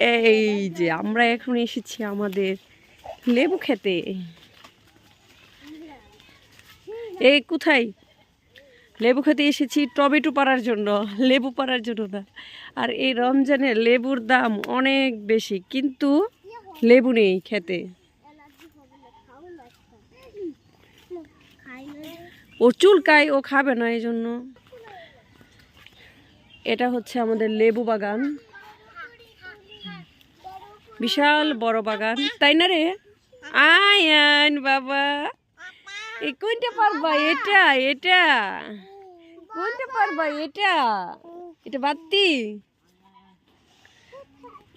এই যে আমরা এখন এসেছি আমাদের লেবু খেতে। এই কোথায়? লেবু খেতে এসেছি টমেটো পাড়ার জন্য, লেবু পাড়ার জন্য না। আর এই রমজানে লেবুর দাম অনেক বেশি, কিন্তু লেবু নেই খেতে। ও চুলকায় ও খাবে না এই জন্য এটা হচ্ছে আমাদের লেবু বাগান। বিশাল বড় বাগান। তাই না রে? আয়ান বাবা। এই কোনটা পারবা? এটা এটা। কোনটা পারবা? এটা। এটা বাত্তি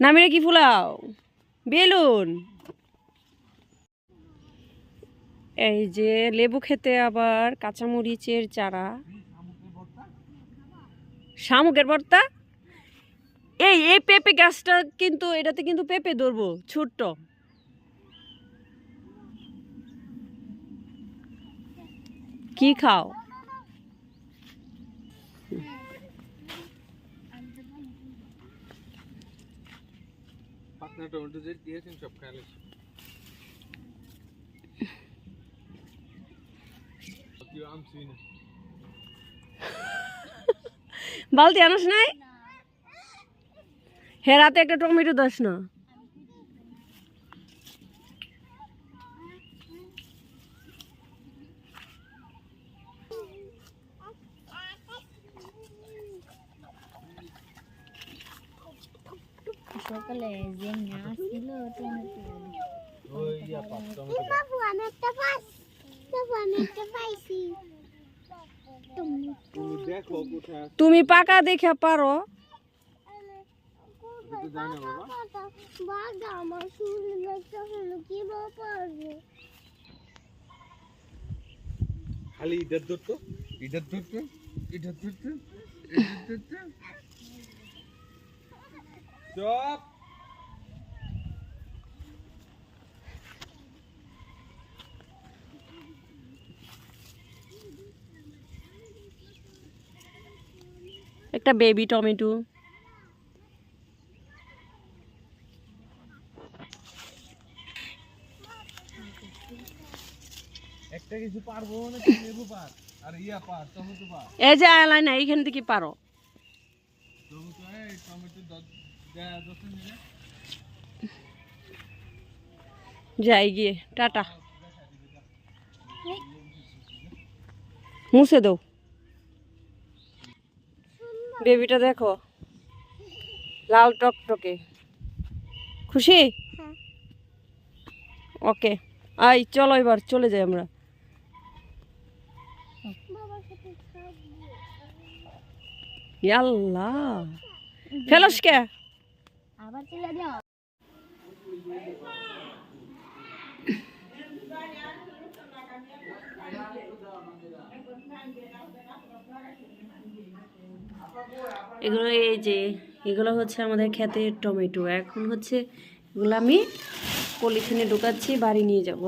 নামিরে কি ফুলাও। বেলুন। এই যে লেবু খেতে আবার কাঁচামরিচের চারা। শামুকের ভর্তা? এই এই পেঁপে গাছটা কিন্তু এটাতে কিন্তু পেঁপে ধরবো ছোট্ট। কি খাও? বালতি আনস নাই? হেরাতে একটা টমেটো দাস না। সকালে যে নাচ ছিল টমেটো ওই ইয়া পাত টমেটো বাবু আমি একটা পাস বাবু আমি একটা পাইছি তুমি তুমি দেখো তুমি পাকা দেখে পারো আমি তো জানি না বাবা বাগা আমার হলো কি খালি ইটার ধরতো। ইটার ধরতো? ইটার ধরতো? চপ। একটা বেবি টমেটো। কিছু পারব না লেবু পার? আর ইয়া পার টমেটো পার। এই যে আয়লাই না এইখান থেকে পারো। টমেটো এই টমেটো দে- যাই গিয়ে টাটা। মুছে দাও বেবিটা দেখো লাল টকটকে। খুশি? ওকে আই চলো এবার চলে যাই আমরা। ইয়াল্লা ফেলস কে আবার চলে যাও এগুলো এই যে এগুলো হচ্ছে আমাদের ক্ষেতের টমেটো। এখন হচ্ছে এগুলো আমি পলিথিনে ঢুকাচ্ছি বাড়ি নিয়ে যাব।